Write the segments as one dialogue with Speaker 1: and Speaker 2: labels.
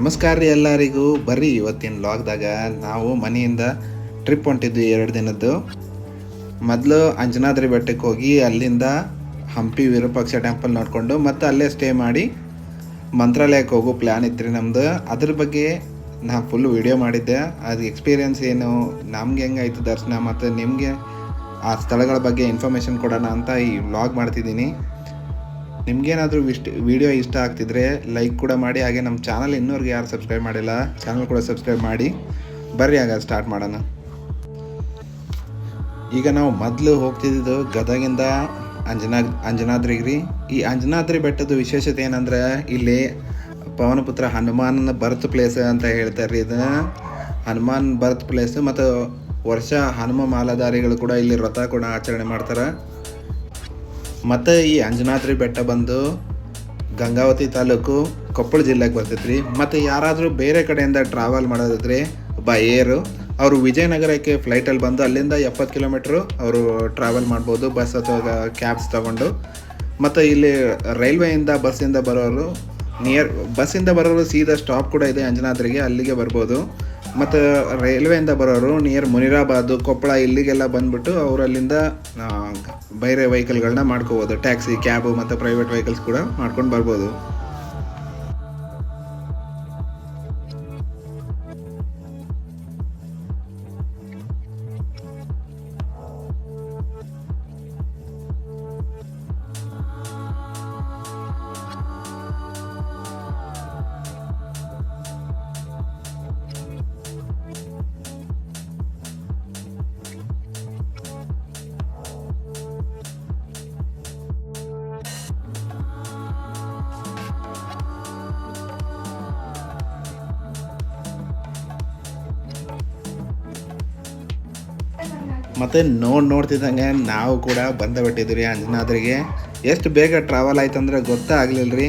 Speaker 1: ನಮಸ್ಕಾರ ರೀ ಎಲ್ಲರಿಗೂ. ಬರ್ರಿ ಇವತ್ತಿನ ಲಾಗ್ದಾಗ ನಾವು ಮನೆಯಿಂದ ಟ್ರಿಪ್ ಹೊಂಟಿದ್ವಿ ಎರಡು ದಿನದ್ದು. ಮೊದಲು ಅಂಜನಾದ್ರಿ ಬೆಟ್ಟಕ್ಕೆ ಹೋಗಿ ಅಲ್ಲಿಂದ ಹಂಪಿ ವಿರೂಪಾಕ್ಷ ಟೆಂಪಲ್ ನೋಡಿಕೊಂಡು ಮತ್ತು ಅಲ್ಲೇ ಸ್ಟೇ ಮಾಡಿ ಮಂತ್ರಾಲಯಕ್ಕೆ ಹೋಗೋ ಪ್ಲ್ಯಾನ್ ಇತ್ತು ರೀ ನಮ್ಮದು ಅದ್ರ ಬಗ್ಗೆ ನಾ ಫುಲ್ ವಿಡಿಯೋ ಮಾಡಿದ್ದೆ. ಅದು ಎಕ್ಸ್ಪೀರಿಯನ್ಸ್ ಏನು, ನಮ್ಗೆ ಹೆಂಗಾಯ್ತು ದರ್ಶನ ಮತ್ತು ನಿಮಗೆ ಆ ಸ್ಥಳಗಳ ಬಗ್ಗೆ ಇನ್ಫಾರ್ಮೇಷನ್ ಕೊಡೋಣ ಅಂತ ಈ ವ್ಲಾಗ್ ಮಾಡ್ತಿದ್ದೀನಿ. ನಿಮ್ಗೇನಾದರೂ ಇಷ್ಟ ವಿಡಿಯೋ ಇಷ್ಟ ಆಗ್ತಿದ್ರೆ ಲೈಕ್ ಕೂಡ ಮಾಡಿ, ಹಾಗೆ ನಮ್ಮ ಚಾನಲ್ ಇನ್ನೂರ್ಗೆ ಯಾರು ಸಬ್ಸ್ಕ್ರೈಬ್ ಮಾಡಿಲ್ಲ ಚಾನಲ್ ಕೂಡ ಸಬ್ಸ್ಕ್ರೈಬ್ ಮಾಡಿ. ಬರ್ರಿ ಆಗ ಸ್ಟಾರ್ಟ್ ಮಾಡೋಣ. ಈಗ ನಾವು ಮೊದಲು ಹೋಗ್ತಿದ್ದು ಗದಗಿಂದ ಅಂಜನಾ ಅಂಜನಾದ್ರಿಗೆ ರೀ. ಈ ಅಂಜನಾದ್ರಿ ಬೆಟ್ಟದ ವಿಶೇಷತೆ ಏನಂದ್ರೆ ಇಲ್ಲಿ ಪವನಪುತ್ರ ಹನುಮಾನ್ ಬರ್ತ್ ಪ್ಲೇಸ್ ಅಂತ ಹೇಳ್ತಾರೆ ರೀ ಇದನ್ನ ಹನುಮಾನ್ ಬರ್ತ್ ಪ್ಲೇಸ್ ಮತ್ತು ವರ್ಷ ಹನುಮ ಮಾಲಾಧಾರಿಗಳು ಕೂಡ ಇಲ್ಲಿ ವ್ರತ ಕೂಡ ಆಚರಣೆ ಮಾಡ್ತಾರೆ. ಮತ್ತು ಈ ಅಂಜನಾದ್ರಿ ಬೆಟ್ಟ ಬಂದು ಗಂಗಾವತಿ ತಾಲೂಕು ಕೊಪ್ಪಳ ಜಿಲ್ಲೆಗೆ ಬರ್ತೈತ್ರಿ. ಮತ್ತು ಯಾರಾದರೂ ಬೇರೆ ಕಡೆಯಿಂದ ಟ್ರಾವೆಲ್ ಮಾಡೋದಿದ್ರೆ ಬೈ ಏರು ಅವರು ವಿಜಯನಗರಕ್ಕೆ ಫ್ಲೈಟಲ್ಲಿ ಬಂದು ಅಲ್ಲಿಂದ ಎಪ್ಪತ್ತು ಕಿಲೋಮೀಟ್ರು ಅವರು ಟ್ರಾವೆಲ್ ಮಾಡ್ಬೋದು ಬಸ್ ಅಥವಾ ಕ್ಯಾಬ್ಸ್ ತಗೊಂಡು. ಮತ್ತು ಇಲ್ಲಿ ರೈಲ್ವೆಯಿಂದ ಬಸ್ಸಿಂದ ಬರೋರು ನಿಯರ್ ಬಸ್ಸಿಂದ ಬರೋರು ಸೀದಾ ಸ್ಟಾಪ್ ಕೂಡ ಇದೆ ಅಂಜನಾದ್ರಿಗೆ, ಅಲ್ಲಿಗೆ ಬರ್ಬೋದು. ಮತ್ತು ರೈಲ್ವೆಯಿಂದ ಬರೋರು ನಿಯರ್ ಮುನಿರಾಬಾದು, ಕೊಪ್ಪಳ ಇಲ್ಲಿಗೆಲ್ಲ ಬಂದ್ಬಿಟ್ಟು ಅವರಲ್ಲಿಂದ ಬೇರೆ ವೆಹಿಕಲ್ಗಳನ್ನ ಮಾಡ್ಕೋಬೋದು. ಟ್ಯಾಕ್ಸಿ ಕ್ಯಾಬು ಮತ್ತು ಪ್ರೈವೇಟ್ ವೆಹಿಕಲ್ಸ್ ಕೂಡ ಮಾಡ್ಕೊಂಡು ಬರ್ಬೋದು. ಮತ್ತು ನೋಡಿ ನೋಡ್ತಿದ್ದಂಗೆ ನಾವು ಕೂಡ ಬಂದ ಬಿಟ್ಟಿದ್ವಿ ಅಂಜನಾದ್ರಿಗೆ. ಎಷ್ಟು ಬೇಗ ಟ್ರಾವೆಲ್ ಆಯ್ತು ಅಂದ್ರೆ ಗೊತ್ತೇ ಆಗಲಿಲ್ಲ ರೀ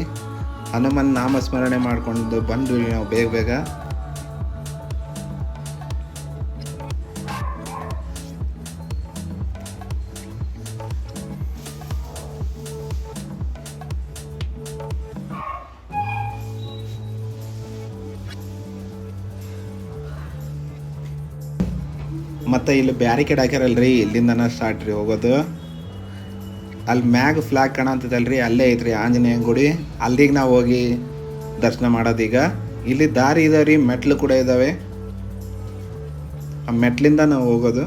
Speaker 1: ಹನುಮನ್ ನಾಮಸ್ಮರಣೆ ಮಾಡ್ಕೊಂಡು ಬಂದ್ವಿ ನಾವು ಬೇಗ ಬೇಗ. ಮತ್ತು ಇಲ್ಲಿ ಬ್ಯಾರಿಕೇಡ್ ಹಾಕ್ಯಾರಲ್ರಿ, ಇಲ್ಲಿಂದನ ಸ್ಟಾರ್ಟ್ ರೀ ಹೋಗೋದು. ಅಲ್ಲಿ ಮ್ಯಾಗ್ ಫ್ಲಾಗ್ ಕಾಣಂತದಲ್ರಿ ಅಲ್ಲೇ ಐತ್ರಿ ಆಂಜನೇಯ ಗುಡಿ. ಅಲ್ಲಿಗೆ ನಾವು ಹೋಗಿ ದರ್ಶನ ಮಾಡೋದೀಗ. ಇಲ್ಲಿ ದಾರಿ ಇದಾವೆ ರೀ ಮೆಟ್ಲು ಕೂಡ ಇದ್ದಾವೆ ಆ ಮೆಟ್ಲಿಂದ ನಾವು ಹೋಗೋದು.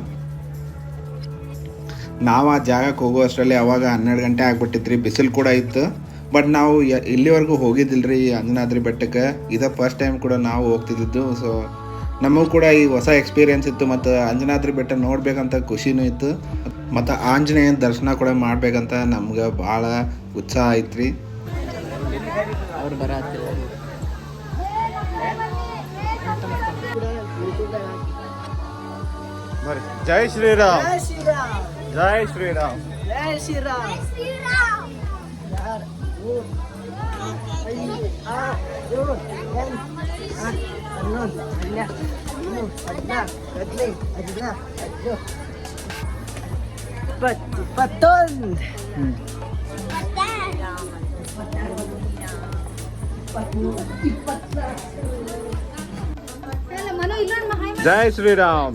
Speaker 1: ನಾವು ಆ ಜಾಗಕ್ಕೆ ಹೋಗೋ ಅಷ್ಟರಲ್ಲಿ ಅವಾಗ ಹನ್ನೆರಡು ಗಂಟೆ ಆಗಿಬಿಟ್ಟಿದ್ರಿ ಬಿಸಿಲು ಕೂಡ ಇತ್ತು. ಬಟ್ ನಾವು ಇಲ್ಲಿವರೆಗೂ ಹೋಗಿದ್ದಿಲ್ಲ ರೀ ಅಂಜನಾದ್ರಿ ಬೆಟ್ಟಕ್ಕೆ. ಇದೇ ಫಸ್ಟ್ ಟೈಮ್ ಕೂಡ ನಾವು ಹೋಗ್ತಿದ್ದಿದ್ದು ಸೊ ನಮಗೂ ಕೂಡ ಈ ಹೊಸ ಎಕ್ಸ್ಪೀರಿಯನ್ಸ್ ಇತ್ತು ಮತ್ತು ಅಂಜನಾದ್ರಿ ಬೆಟ್ಟ ನೋಡ್ಬೇಕಂತ ಖುಷಿನೂ ಇತ್ತು. ಮತ್ತು ಆಂಜನೇಯ ದರ್ಶನ ಕೂಡ ಮಾಡ್ಬೇಕಂತ ನಮ್ಗೆ ಭಾಳ ಉತ್ಸಾಹ ಐತ್ರಿ.
Speaker 2: ರೀ
Speaker 3: ಜೈ ಶ್ರೀರಾಮ್.
Speaker 2: ಜೈ ಶ್ರೀರಾಮ್.
Speaker 3: ಜೈ ಶ್ರೀರಾಮ್.
Speaker 2: ಹದಿನಾಲ್ಕು, ಹದಿನೈದು, ಹದಿನಾರು, ಹದಿನೇಳು, ಇಪ್ಪತ್ತು, ಇಪ್ಪತ್ತೊಂದು
Speaker 3: ಜೈ ಶ್ರೀರಾಮ್.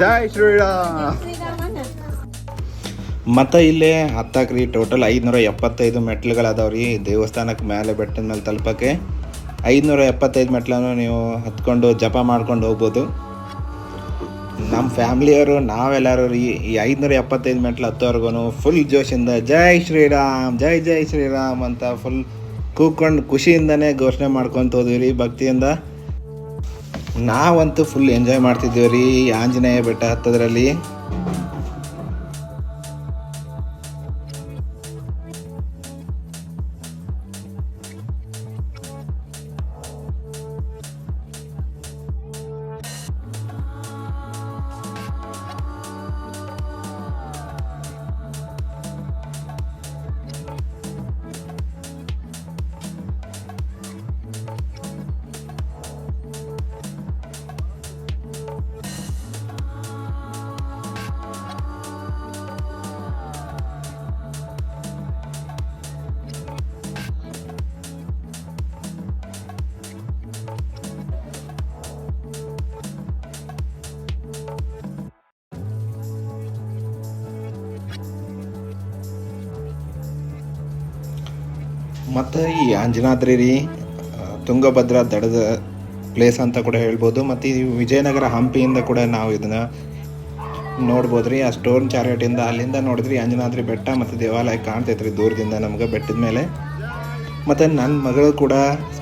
Speaker 3: ಜೈ ಶ್ರೀರಾಮ್
Speaker 1: ಮತ್ತು ಇಲ್ಲೇ ಹತ್ತಾಕ್ರಿ ಟೋಟಲ್ ಐದುನೂರ ಎಪ್ಪತ್ತೈದು ಮೆಟ್ಲುಗಳು ಅದಾವೆ ರೀ ದೇವಸ್ಥಾನಕ್ಕೆ ಮೇಲೆ ಬೆಟ್ಟದ ಮೇಲೆ ತಲುಪಕ್ಕೆ. ಐದುನೂರ ಎಪ್ಪತ್ತೈದು ಮೆಟ್ಲನ್ನು ನೀವು ಹತ್ಕೊಂಡು ಜಪ ಮಾಡ್ಕೊಂಡು ಹೋಗ್ಬೋದು. ನಮ್ಮ ಫ್ಯಾಮ್ಲಿಯವರು, ನಾವೆಲ್ಲರೂ ಈ ಐದುನೂರ ಎಪ್ಪತ್ತೈದು ಮೆಟ್ಲು ಹತ್ತೋರ್ಗು ಫುಲ್ ಜೋಶಿಂದ ಜೈ ಶ್ರೀರಾಮ್, ಜೈ ಜೈ ಶ್ರೀರಾಮ್ ಅಂತ ಫುಲ್ ಕೂತ್ಕೊಂಡು ಖುಷಿಯಿಂದನೇ ಘೋಷಣೆ ಮಾಡ್ಕೊತ ಹೋದ್ವಿ ರೀ ಭಕ್ತಿಯಿಂದ. ನಾವಂತೂ ಫುಲ್ ಎಂಜಾಯ್ ಮಾಡ್ತಿದ್ದೀವಿ ರೀ ಆಂಜನೇಯ ಬೆಟ್ಟ ಹತ್ತದ್ರಲ್ಲಿ. ಮತ್ತು ಈ ಅಂಜನಾದ್ರಿ ರೀ ತುಂಗಭದ್ರಾ ದಡದ ಪ್ಲೇಸ್ ಅಂತ ಕೂಡ ಹೇಳ್ಬೋದು. ಮತ್ತು ಈ ವಿಜಯನಗರ ಹಂಪಿಯಿಂದ ಕೂಡ ನಾವು ಇದನ್ನು ನೋಡ್ಬೋದು ರೀ. ಆ ಸ್ಟೋನ್ ಚಾರಿಯಟಿಂದ ಅಲ್ಲಿಂದ ನೋಡಿದ್ರಿ ಅಂಜನಾದ್ರಿ ಬೆಟ್ಟ ಮತ್ತು ದೇವಾಲಯ ಕಾಣ್ತೈತೆ ರೀ ದೂರದಿಂದ ನಮ್ಗೆ ಬೆಟ್ಟದ ಮೇಲೆ. ಮತ್ತು ನನ್ನ ಮಗಳು ಕೂಡ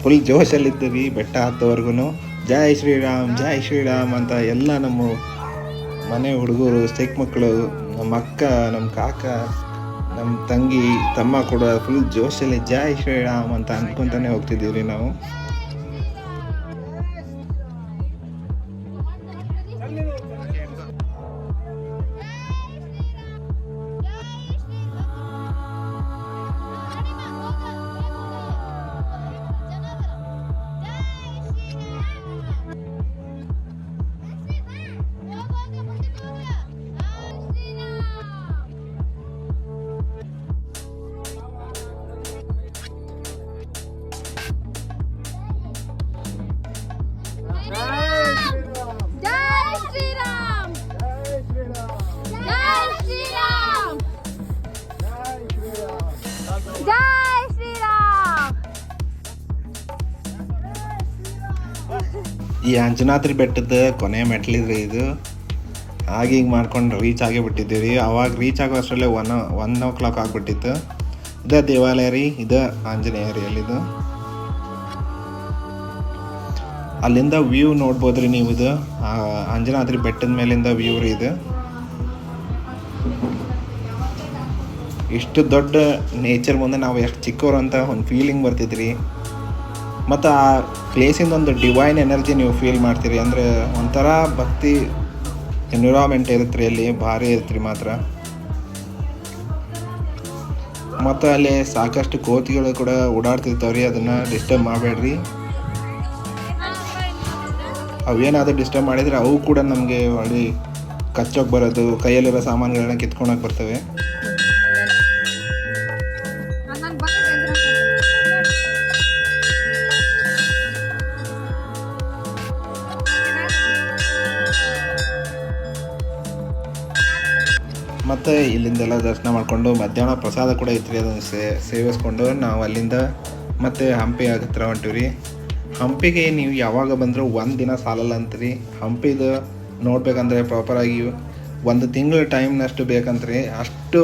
Speaker 1: ಫುಲ್ ಜೋಶಲ್ಲಿದ್ದು ರೀ ಬೆಟ್ಟ ಹತ್ತೋವರೆಗೂ ಜೈ ಶ್ರೀರಾಮ್ ಜೈ ಶ್ರೀರಾಮ್ ಅಂತ ಎಲ್ಲ ನಮ್ಮ ಮನೆ ಹುಡುಗರು, ಚಿಕ್ಕ ಮಕ್ಕಳು, ನಮ್ಮ ಅಕ್ಕ, ನಮ್ಮ ಕಾಕ ನಮ್ಮ ತಂಗಿ ತಮ್ಮ ಕೂಡ ಫುಲ್ ಜೋಶಲ್ಲಿ ಜೈ ಶ್ರೀರಾಮ್ ಅಂತ ಅನ್ಕೊಂತಾನೆ ಹೋಗ್ತಿದ್ದೀವಿ ನಾವು. ಈ ಅಂಜನಾದ್ರಿ ಬೆಟ್ಟದ ಕೊನೆ ಮೆಟ್ಲಿದ್ರಿ ಇದು ಆಗ ಹಿಂಗೆ ಮಾಡ್ಕೊಂಡು ರೀಚ್ ಆಗೇ ಬಿಟ್ಟಿದ್ದೀವಿ ರೀ ಅವಾಗ ರೀಚ್ ಆಗೋ ಅಷ್ಟರಲ್ಲೇ ಒನ್ ಒನ್ ಓ ಕ್ಲಾಕ್ ಆಗಿಬಿಟ್ಟಿತ್ತು. ಇದೇ ದೇವಾಲಯ ರೀ, ಇದು ಆಂಜನೇಯ ರೀ ಅಲ್ಲಿದು. ಅಲ್ಲಿಂದ ವ್ಯೂ ನೋಡ್ಬೋದು ರೀ ನೀವು ಇದು. ಅಂಜನಾದ್ರಿ ಬೆಟ್ಟದ ಮೇಲಿಂದ ವ್ಯೂ ರೀ ಇದು. ಇಷ್ಟು ದೊಡ್ಡ ನೇಚರ್ ಮುಂದೆ ನಾವು ಎಷ್ಟು ಚಿಕ್ಕವರು ಅಂತ ಒಂದು ಫೀಲಿಂಗ್ ಬರ್ತಿದ್ರಿ. ಮತ್ತು ಆ ಪ್ಲೇಸಿಂದ ಒಂದು ಡಿವೈನ್ ಎನರ್ಜಿ ನೀವು ಫೀಲ್ ಮಾಡ್ತೀರಿ ಅಂದರೆ ಒಂಥರ ಭಕ್ತಿ ಎನ್ವಿರಾನ್ಮೆಂಟ್ ಇರುತ್ತೆ ರೀ ಅಲ್ಲಿ, ಭಾರಿ ಇರುತ್ತೆ ರೀ ಮಾತ್ರ. ಮತ್ತು ಅಲ್ಲಿ ಸಾಕಷ್ಟು ಕೋತಿಗಳು ಕೂಡ ಓಡಾಡ್ತಿರ್ತಾವೆ ರೀ, ಅದನ್ನು ಡಿಸ್ಟರ್ಬ್ ಮಾಡಬೇಡ್ರಿ. ಅವೇನಾದರೂ ಡಿಸ್ಟರ್ಬ್ ಮಾಡಿದರೆ ಅವು ಕೂಡ ನಮಗೆ ಒಳ್ಳೆ ಕಚ್ಚೋಕೆ ಬರೋದು, ಕೈಯಲ್ಲಿರೋ ಸಾಮಾನುಗಳನ್ನ ಕಿತ್ಕೊಳಕ್ಕೆ ಬರ್ತವೆ. ಮತ್ತು ಇಲ್ಲಿಂದೆಲ್ಲ ದರ್ಶನ ಮಾಡಿಕೊಂಡು ಮಧ್ಯಾಹ್ನ ಪ್ರಸಾದ ಕೂಡ ಐತ್ರಿ ಅದನ್ನು ಸೇ, ಸೇವಿಸ್ಕೊಂಡು ನಾವು ಅಲ್ಲಿಂದ ಮತ್ತೆ ಹಂಪಿ ಹತ್ರ ರೀ ಹಂಪಿಗೆ ನೀವು ಯಾವಾಗ ಬಂದರೂ ಒಂದು ದಿನ ಸಾಲಲ್ಲ ಅಂತ್ರಿ ಹಂಪಿದು ನೋಡ್ಬೇಕಂದ್ರೆ ಪ್ರಾಪರಾಗಿ ಒಂದು ತಿಂಗಳು ಟೈಮ್ನಷ್ಟು ಬೇಕಂತ್ರಿ. ಅಷ್ಟು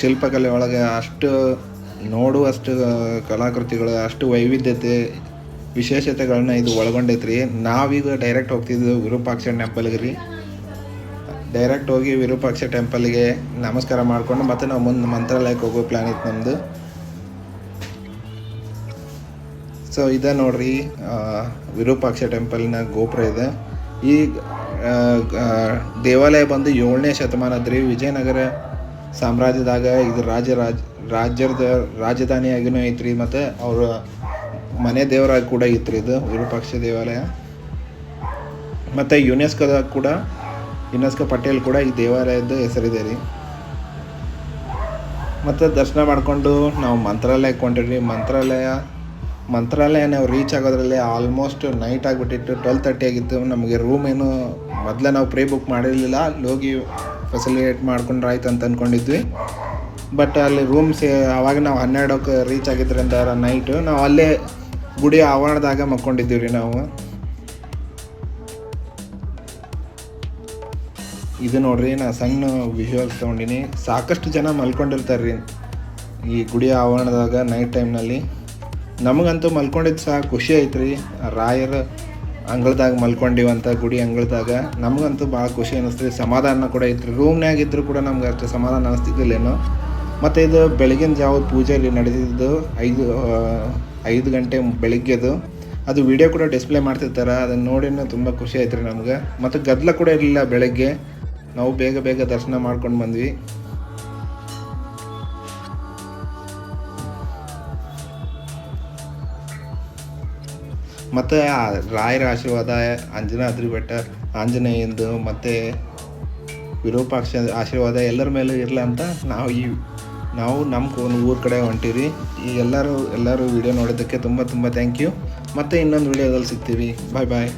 Speaker 1: ಶಿಲ್ಪಕಲೆ ಒಳಗೆ ಅಷ್ಟು ನೋಡುವಷ್ಟು ಕಲಾಕೃತಿಗಳು, ಅಷ್ಟು ವೈವಿಧ್ಯತೆ, ವಿಶೇಷತೆಗಳನ್ನ ಇದು ಒಳಗೊಂಡೈತ್ರಿ. ನಾವೀಗ ಡೈರೆಕ್ಟ್ ಹೋಗ್ತಿದ್ದು ವಿರೂಪಾಕ್ಷ ಟೆಂಪಲ್ಗೆ ಡೈರೆಕ್ಟ್ ಹೋಗಿ ವಿರೂಪಾಕ್ಷ ಟೆಂಪಲ್ಗೆ ನಮಸ್ಕಾರ ಮಾಡಿಕೊಂಡು ಮತ್ತೆ ನಾವು ಮುಂದೆ ಮಂತ್ರಾಲಯಕ್ಕೆ ಹೋಗೋ ಪ್ಲ್ಯಾನ್ ಇತ್ತು ನಮ್ಮದು ಸೊ ಇದೆ ನೋಡ್ರಿ ವಿರೂಪಾಕ್ಷ ಟೆಂಪಲ್ನ ಗೋಪುರ ಇದೆ. ಈ ದೇವಾಲಯ ಬಂದು ಏಳನೇ ಶತಮಾನದ್ರಿ ವಿಜಯನಗರ ಸಾಮ್ರಾಜ್ಯದಾಗ ಇದು ರಾಜ್, ರಾಜ್ಯದ ರಾಜಧಾನಿಯಾಗಿನೂ ಐತ್ರಿ. ಮತ್ತು ಅವರ ಮನೆ ದೇವರಾಗಿ ಕೂಡ ಇತ್ತು ಇದು ವಿರೂಪಾಕ್ಷ ದೇವಾಲಯ. ಮತ್ತು ಯುನೆಸ್ಕೋದಾಗ ಕೂಡ ಯುನೆಸ್ಕೋ ಪಟ್ಟಿಯಲ್ಲಿ ಕೂಡ ಈ ದೇವಾಲಯದ ಹೆಸರಿದೆ ರೀ. ಮತ್ತು ದರ್ಶನ ಮಾಡಿಕೊಂಡು ನಾವು ಮಂತ್ರಾಲಯಕ್ಕೆ ಹೊಂಟಿದ್ವಿ ಮಂತ್ರಾಲಯ ಮಂತ್ರಾಲಯ ನಾವು ರೀಚ್ ಆಗೋದ್ರಲ್ಲಿ ಆಲ್ಮೋಸ್ಟ್ ನೈಟ್ ಆಗಿಬಿಟ್ಟಿತ್ತು. ಟ್ವೆಲ್ ತರ್ಟಿ ಆಗಿತ್ತು. ನಮಗೆ ರೂಮ್ ಏನು ಮೊದಲೇ ನಾವು ಪ್ರೀ ಬುಕ್ ಮಾಡಿರಲಿಲ್ಲ. ಅಲ್ಲಿ ಹೋಗಿ ಫೆಸಿಲಿಟೇಟ್ ಮಾಡ್ಕೊಂಡ್ರೆ ಆಯ್ತು ಅಂತ ಅಂದ್ಕೊಂಡಿದ್ವಿ ಬಟ್ ಅಲ್ಲಿ ರೂಮ್ಸ್ ಆವಾಗ ನಾವು ಹನ್ನೆರಡಕ್ಕೆ ರೀಚ್ ಆಗಿದ್ದರಿಂದ ನೈಟು ನಾವು ಅಲ್ಲೇ ಗುಡಿ ಆವರಣದಾಗ ಮಕ್ಕೊಂಡಿದ್ದೀವಿ ರೀ ನಾವು. ಇದು ನೋಡ್ರಿ, ನಾ ಸಣ್ಣ ವಿಷುವಲ್ಸ್ ತೊಗೊಂಡಿನಿ. ಸಾಕಷ್ಟು ಜನ ಮಲ್ಕೊಂಡಿರ್ತಾರೆ ರೀ ಈ ಗುಡಿ ಆವರಣದಾಗ ನೈಟ್ ಟೈಮ್ನಲ್ಲಿ ನಮಗಂತೂ ಮಲ್ಕೊಂಡಿದ್ದು ಸಹ ಖುಷಿ ಐತ್ರಿ. ರಾಯರ ಅಂಗಳದಾಗ ಮಲ್ಕೊಂಡಿವಂತ ಗುಡಿ ಅಂಗಳದಾಗ ನಮಗಂತೂ ಭಾಳ ಖುಷಿ ಅನ್ನಿಸ್ತೀವಿ ಸಮಾಧಾನ ಕೂಡ ಐತ್ರಿ. ರೂಮ್ನಾಗ ಇದ್ರೂ ಕೂಡ ನಮ್ಗೆ ಅಷ್ಟು ಸಮಾಧಾನ ಅನ್ನಿಸ್ತಿದ್ದಿಲ್ಲೇನೋ ಮತ್ತು ಇದು ಬೆಳಗಿನ ಜಾವದ ಪೂಜೆಯಲ್ಲಿ ನಡೆದಿದ್ದು ಐದು ಐದು ಗಂಟೆ ಬೆಳಿಗ್ಗೆದು ಅದು. ವಿಡಿಯೋ ಕೂಡ ಡಿಸ್ಪ್ಲೇ ಮಾಡ್ತಿರ್ತಾರೆ. ಅದನ್ನು ನೋಡಿನೂ ತುಂಬ ಖುಷಿ ಆಯ್ತು ರೀ ನಮ್ಗೆ. ಮತ್ತು ಗದ್ದಲ ಕೂಡ ಇರಲಿಲ್ಲ ಬೆಳಗ್ಗೆ. ನಾವು ಬೇಗ ಬೇಗ ದರ್ಶನ ಮಾಡ್ಕೊಂಡು ಬಂದ್ವಿ. ಮತ್ತು ರಾಯರ ಆಶೀರ್ವಾದ ಅಂಜನಾದ್ರಿ ಬೆಟ್ಟ ಆಂಜನೇಯಂದು, ಮತ್ತು ವಿರೂಪಾಕ್ಷ ಆಶೀರ್ವಾದ ಎಲ್ಲರ ಮೇಲೂ ಇರಲಿ ಅಂತ ನಾವು ಈ ನಾವು ನಮ್ಮ ಒಂದು ಊರ ಕಡೆ ಹೊಂಟೀವಿ. ಈ ಎಲ್ಲರೂ ಎಲ್ಲರೂ ವಿಡಿಯೋ ನೋಡಿದ್ದಕ್ಕೆ ತುಂಬ ತುಂಬ ಥ್ಯಾಂಕ್ ಯು ಮತ್ತೆ ಇನ್ನೊಂದು ವಿಡಿಯೋದಲ್ಲಿ ಸಿಗ್ತೀವಿ. ಬಾಯ್ ಬಾಯ್